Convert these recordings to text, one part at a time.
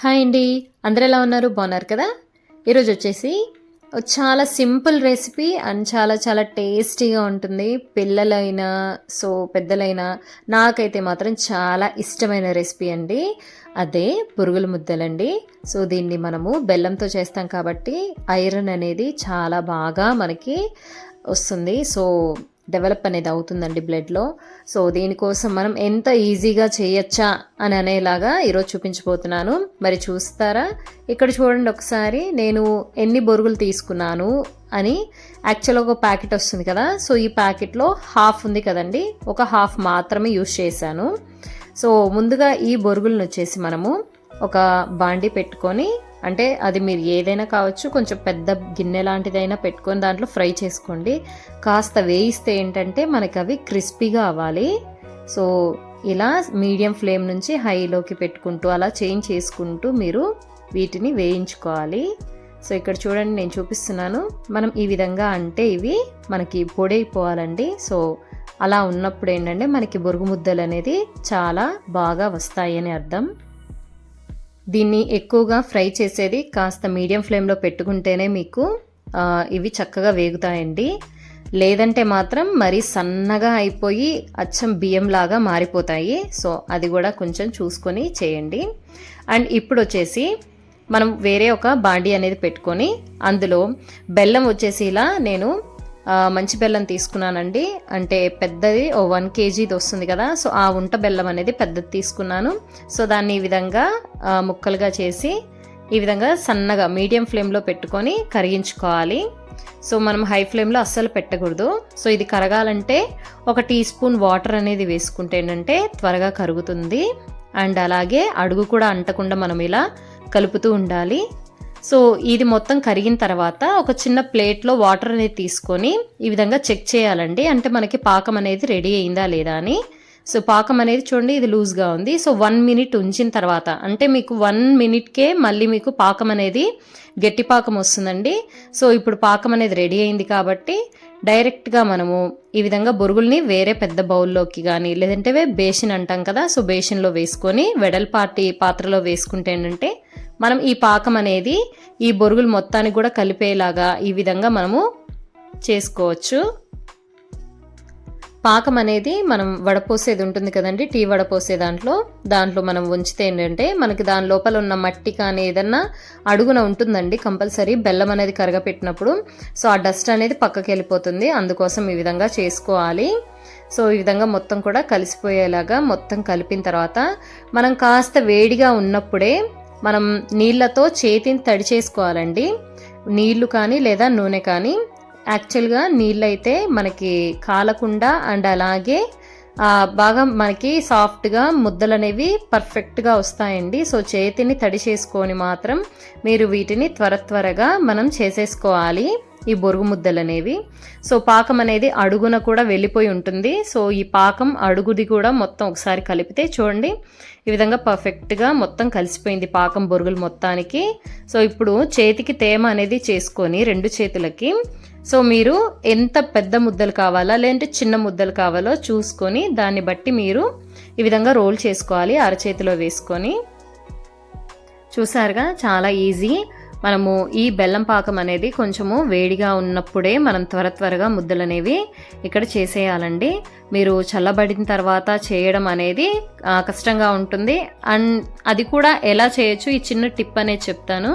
Hi అండి. అందరు ఎలా ఉన్నారు? బాగున్నారు కదా? ఈరోజు వచ్చేసి చాలా సింపుల్ రెసిపీ అండ్ చాలా చాలా టేస్టీగా ఉంటుంది. పిల్లలైనా సో పెద్దలైనా నాకైతే మాత్రం చాలా ఇష్టమైన రెసిపీ అండి. అదే పురుగుల ముద్దలండి. సో దీన్ని మనము బెల్లంతో చేస్తాం కాబట్టి ఐరన్ అనేది చాలా బాగా మనకి వస్తుంది. సో డెవలప్ అనేది అవుతుందండి బ్లడ్లో. సో దీనికోసం మనం ఎంత ఈజీగా చేయొచ్చా అని అనేలాగా ఈరోజు చూపించబోతున్నాను. మరి చూస్తారా? ఇక్కడ చూడండి ఒకసారి నేను ఎన్ని బొరుగులు తీసుకున్నాను అని. యాక్చువల్గా ఒక ప్యాకెట్ వస్తుంది కదా సో ఈ ప్యాకెట్లో హాఫ్ ఉంది కదండి ఒక హాఫ్ మాత్రమే యూజ్ చేశాను. సో ముందుగా ఈ బొరుగులను వచ్చేసి మనము ఒక బాండి పెట్టుకొని అంటే అది మీరు ఏదైనా కావచ్చు కొంచెం పెద్ద గిన్నె లాంటిదైనా పెట్టుకొని దాంట్లో ఫ్రై చేసుకోండి. కాస్త వేయిస్తే ఏంటంటే మనకి అవి క్రిస్పీగా అవ్వాలి. సో ఇలా మీడియం ఫ్లేమ్ నుంచి హైలోకి పెట్టుకుంటూ అలా చేంజ్ చేసుకుంటూ మీరు వీటిని వేయించుకోవాలి. సో ఇక్కడ చూడండి నేను చూపిస్తున్నాను. మనం ఈ విధంగా అంటే ఇవి మనకి పొడైపోవాలండి. సో అలా ఉన్నప్పుడు ఏంటంటే మనకి బొరుగు ముద్దలు అనేది చాలా బాగా వస్తాయి అని అర్థం. దీన్ని ఎక్కువగా ఫ్రై చేసేది కాస్త మీడియం ఫ్లేమ్లో పెట్టుకుంటేనే మీకు ఇవి చక్కగా వేగుతాయండి. లేదంటే మాత్రం మరీ సన్నగా అయిపోయి అచ్చం బియ్యంలాగా మారిపోతాయి. సో అది కూడా కొంచెం చూసుకొని చేయండి. అండ్ ఇప్పుడు వచ్చేసి మనం వేరే ఒక బాండీ అనేది పెట్టుకొని అందులో బెల్లం వచ్చేసి ఇలా నేను మంచి బెల్లం తీసుకున్నానండి. అంటే పెద్దది ఓ వన్ కేజీది వస్తుంది కదా. సో ఆ ఉంట బెల్లం అనేది పెద్దది తీసుకున్నాను. సో దాన్ని ఈ విధంగా ముక్కలుగా చేసి ఈ విధంగా సన్నగా మీడియం ఫ్లేమ్లో పెట్టుకొని కరిగించుకోవాలి. సో మనం హై ఫ్లేమ్లో అస్సలు పెట్టకూడదు. సో ఇది కరగాలంటే ఒక టీ స్పూన్ వాటర్ అనేది వేసుకుంటే ఏంటంటే త్వరగా కరుగుతుంది. అండ్ అలాగే అడుగు కూడా అంటకుండా మనం ఇలా కలుపుతూ ఉండాలి. సో ఇది మొత్తం కరిగిన తర్వాత ఒక చిన్న ప్లేట్లో వాటర్ అనేది తీసుకొని ఈ విధంగా చెక్ చేయాలండి. అంటే మనకి పాకం అనేది రెడీ అయిందా లేదా అని. సో పాకం అనేది చూడండి ఇది లూజ్గా ఉంది. సో వన్ మినిట్ ఉంచిన తర్వాత అంటే మీకు వన్ మినిట్కే మళ్ళీ మీకు పాకం అనేది గట్టి పాకం వస్తుందండి. సో ఇప్పుడు పాకం అనేది రెడీ అయింది కాబట్టి డైరెక్ట్గా మనము ఈ విధంగా బొరుగుల్ని వేరే పెద్ద బౌల్లోకి కానీ లేదంటే బేసిన్ అంటాం కదా సో బేసిన్లో వేసుకొని వెడల్పాటి పాత్రలో వేసుకుంటే ఏంటంటే మనం ఈ పాకం అనేది ఈ బొరుగులు మొత్తానికి కూడా కలిపేలాగా ఈ విధంగా మనము చేసుకోవచ్చు. పాకం అనేది మనం వడపోసేది ఉంటుంది కదండి టీ వడపోసే దాంట్లో. దాంట్లో మనం ఉంచితే ఏంటంటే మనకి దాని లోపల ఉన్న మట్టి కానీ ఏదన్నా అడుగున ఉంటుందండి కంపల్సరీ బెల్లం అనేది కరగపెట్టినప్పుడు. సో ఆ డస్ట్ అనేది పక్కకి వెళ్ళిపోతుంది. అందుకోసం ఈ విధంగా చేసుకోవాలి. సో ఈ విధంగా మొత్తం కూడా కలిసిపోయేలాగా మొత్తం కలిపిన తర్వాత మనం కాస్త వేడిగా ఉన్నప్పుడే మనం నీళ్ళతో చేతిని తడి చేసుకోవాలండి. నీళ్ళు కానీ లేదా నూనె కానీ. యాక్చువల్గా నీళ్ళు అయితే మనకి కాలకుండా అండ్ అలాగే బాగా మనకి సాఫ్ట్గా ముద్దలు అనేవి పర్ఫెక్ట్గా వస్తాయండి. సో చేతిని తడి చేసుకొని మాత్రం మీరు వీటిని త్వర త్వరగా మనం చేసేసుకోవాలి. ఈ బొరుగు ముద్దలు అనేవి సో పాకం అనేది అడుగున కూడా వెళ్ళిపోయి ఉంటుంది. సో ఈ పాకం అడుగుది కూడా మొత్తం ఒకసారి కలిపితే చూడండి. ఈ విధంగా పర్ఫెక్ట్గా మొత్తం కలిసిపోయింది పాకం బొరుగులు మొత్తానికి. సో ఇప్పుడు చేతికి తేమ అనేది చేసుకొని రెండు చేతులకి. సో మీరు ఎంత పెద్ద ముద్దలు కావాలా లేదంటే చిన్న ముద్దలు కావాలో చూసుకొని దాన్ని బట్టి మీరు ఈ విధంగా రోల్ చేసుకోవాలి అరచేతిలో వేసుకొని. చూసారుగా? చాలా ఈజీ. మనము ఈ బెల్లం పాకం అనేది కొంచెము వేడిగా ఉన్నప్పుడే మనం త్వర త్వరగా ముద్దలు అనేవి ఇక్కడ చేసేయాలండి. మీరు చల్లబడిన తర్వాత చేయడం అనేది కష్టంగా ఉంటుంది. అండ్ అది కూడా ఎలా చేయొచ్చు? ఈ చిన్న టిప్ అనేది చెప్తాను.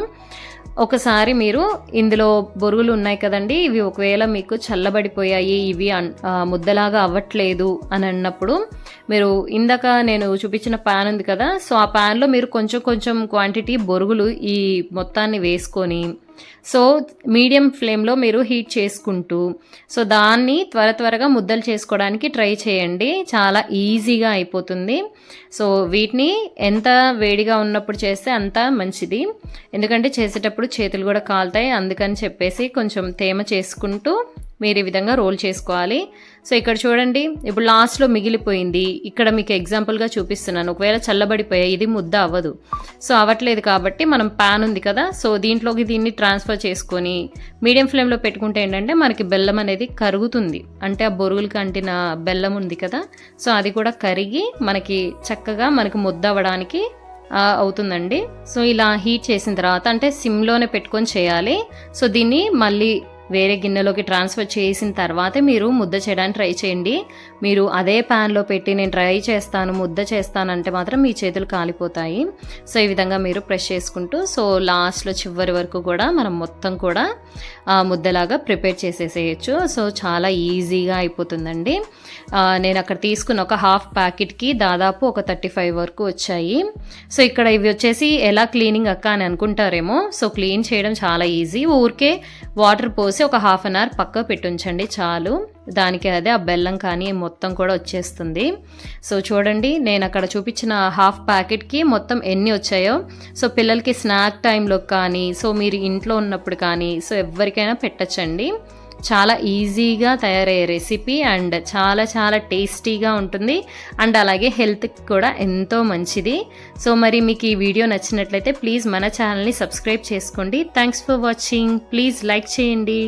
ఒకసారి మీరు ఇందులో బొరుగులు ఉన్నాయి కదండి ఇవి ఒకవేళ మీకు చల్లబడిపోయాయి ఇవి ముద్దలాగా అవ్వట్లేదు అని అన్నప్పుడు మీరు ఇందాక నేను చూపించిన ప్యాన్ ఉంది కదా సో ఆ ప్యాన్లో మీరు కొంచెం కొంచెం క్వాంటిటీ బొరుగులు ఈ మొత్తాన్ని వేసుకొని సో మీడియం ఫ్లేమ్లో మీరు హీట్ చేసుకుంటూ సో దాన్ని త్వర త్వరగా ముద్దలు చేసుకోవడానికి ట్రై చేయండి. చాలా ఈజీగా అయిపోతుంది. సో వీటిని ఎంత వేడిగా ఉన్నప్పుడు చేస్తే అంత మంచిది. ఎందుకంటే చేసేటప్పుడు చేతులు కూడా కాలుతాయి అందుకని చెప్పేసి కొంచెం తేమ చేసుకుంటూ మీరు ఈ విధంగా రోల్ చేసుకోవాలి. సో ఇక్కడ చూడండి ఇప్పుడు లాస్ట్లో మిగిలిపోయింది. ఇక్కడ మీకు ఎగ్జాంపుల్గా చూపిస్తున్నాను. ఒకవేళ చల్లబడిపోయాయి ఇది ముద్ద అవ్వదు. సో అవ్వట్లేదు కాబట్టి మనం ప్యాన్ ఉంది కదా సో దీంట్లోకి దీన్ని ట్రాన్స్ఫర్ చేసుకొని మీడియం ఫ్లేమ్లో పెట్టుకుంటే ఏంటంటే మనకి బెల్లం అనేది కరుగుతుంది. అంటే ఆ బొరుగులకి అంటిన బెల్లం ఉంది కదా సో అది కూడా కరిగి మనకి చక్కగా మనకి ముద్ద అవ్వడానికి అవుతుందండి. సో ఇలా హీట్ చేసిన తర్వాత అంటే సిమ్లోనే పెట్టుకొని చేయాలి. సో దీన్ని మళ్ళీ వేరే గిన్నెలోకి ట్రాన్స్ఫర్ చేసిన తర్వాతే మీరు ముద్ద చేయడానికి ట్రై చేయండి. మీరు అదే ప్యాన్లో పెట్టి నేను ట్రై చేస్తాను ముద్ద చేస్తానంటే మాత్రం మీ చేతులు కాలిపోతాయి. సో ఈ విధంగా మీరు ప్రెస్ చేసుకుంటూ సో లాస్ట్లో చివరి వరకు కూడా మనం మొత్తం కూడా ఆ, ముద్దలాగా ప్రిపేర్ చేసేసేయచ్చు. సో చాలా ఈజీగా అయిపోతుందండి. నేను అక్కడ తీసుకున్న ఒక హాఫ్ ప్యాకెట్కి దాదాపు ఒక థర్టీ ఫైవ్ వరకు వచ్చాయి. సో ఇక్కడ ఇవి వచ్చేసి ఎలా క్లీనింగ్ అక్క అని అనుకుంటారేమో. సో క్లీన్ చేయడం చాలా ఈజీ. ఊరికే వాటర్ పోసి ఒక హాఫ్ అన్ అవర్ పక్క పెట్టుంచండి చాలు. దానికి అదే ఆ బెల్లం కానీ మొత్తం కూడా వచ్చేస్తుంది. సో చూడండి నేను అక్కడ చూపించిన హాఫ్ ప్యాకెట్కి మొత్తం ఎన్ని వచ్చాయో. సో పిల్లలకి స్నాక్ టైంలో కానీ సో మీరు ఇంట్లో ఉన్నప్పుడు కానీ సో ఎవరికైనా పెట్టచ్చండి. చాలా ఈజీగా తయారయ్యే రెసిపీ అండ్ చాలా చాలా టేస్టీగా ఉంటుంది. అండ్ అలాగే హెల్త్కి కూడా ఎంతో మంచిది. సో మరి మీకు ఈ వీడియో నచ్చినట్లయితే ప్లీజ్ మన ఛానల్ని సబ్స్క్రైబ్ చేసుకోండి. Thanks for watching please like చేయండి.